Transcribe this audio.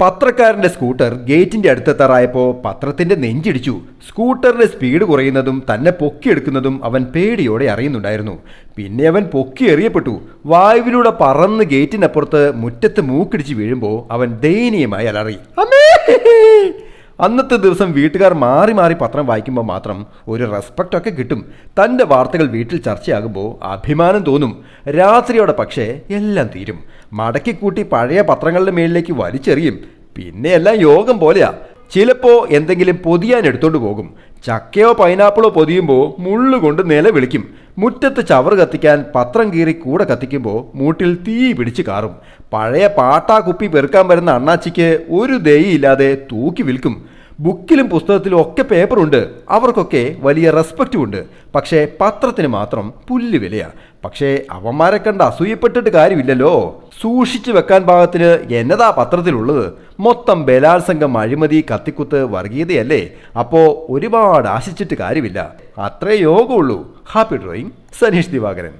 പത്രക്കാരന്റെ scooter ഗേറ്റിന്റെ അടുത്തെത്താറായപ്പോൾ പത്രത്തിന്റെ നെഞ്ചിടിച്ചു. സ്കൂട്ടറിന്റെ speed കുറയുന്നതും തന്നെ പൊക്കിയെടുക്കുന്നതും അവൻ പേടിയോടെ അറിയുന്നുണ്ടായിരുന്നു. പിന്നെ അവൻ പൊക്കി എറിയപ്പെട്ടു. വായുവിലൂടെ പറന്ന് ഗേറ്റിനപ്പുറത്ത് മുറ്റത്ത് മൂക്കിടിച്ച് വീഴുമ്പോൾ അവൻ ദയനീയമായി അലറി. അമ്മേ! അന്നത്തെ ദിവസം വീട്ടുകാർ മാറി മാറി പത്രം വായിക്കുമ്പോൾ മാത്രം ഒരു റെസ്പെക്റ്റ് ഒക്കെ കിട്ടും. തന്റെ വാർത്തകൾ വീട്ടിൽ ചർച്ചയാകുമ്പോൾ അഭിമാനം തോന്നും. രാത്രിയോടെ പക്ഷേ എല്ലാം തീരും. മടക്കിക്കൂട്ടി പഴയ പത്രങ്ങളുടെ മേളിലേക്ക് വലിച്ചെറിയും. പിന്നെ എല്ലാം യോഗം പോലെയാ. ചിലപ്പോൾ എന്തെങ്കിലും പൊതിയാൻ എടുത്തോണ്ട് പോകും. ചക്കയോ പൈനാപ്പിളോ പൊതിയുമ്പോൾ മുള്ളുകൊണ്ട് നിലവിളിക്കും. മുറ്റത്ത് ചവറ് കത്തിക്കാൻ പത്രം കീറി കൂടെ കത്തിക്കുമ്പോൾ മൂട്ടിൽ തീ പിടിച്ച് കാറും. പഴയ പാട്ടാ കുപ്പി പെറുക്കാൻ വരുന്ന അണ്ണാച്ചിക്ക് ഒരു ദയില്ലാതെ തൂക്കി വിൽക്കും. ബുക്കിലും പുസ്തകത്തിലും ഒക്കെ പേപ്പറുണ്ട് അവർക്കൊക്കെ വലിയ റെസ്പെക്റ്റും ഉണ്ട്. പക്ഷേ പത്രത്തിന് മാത്രം പുല്ല് വിലയാണ് പക്ഷേ അവന്മാരെ കണ്ട് അസൂയപ്പെട്ടിട്ട് കാര്യമില്ലല്ലോ. സൂക്ഷിച്ചു വെക്കാൻ പാകത്തിന് എന്നതാ പത്രത്തിലുള്ളത്? മൊത്തം ബലാത്സംഗം അഴിമതി കത്തിക്കുത്ത് വർഗീയതയല്ലേ? അപ്പോ ഒരുപാട് ആശിച്ചിട്ട് കാര്യമില്ല. അത്രേ യോഗമുള്ളൂ. Happy drawing Saneesh Divakaran.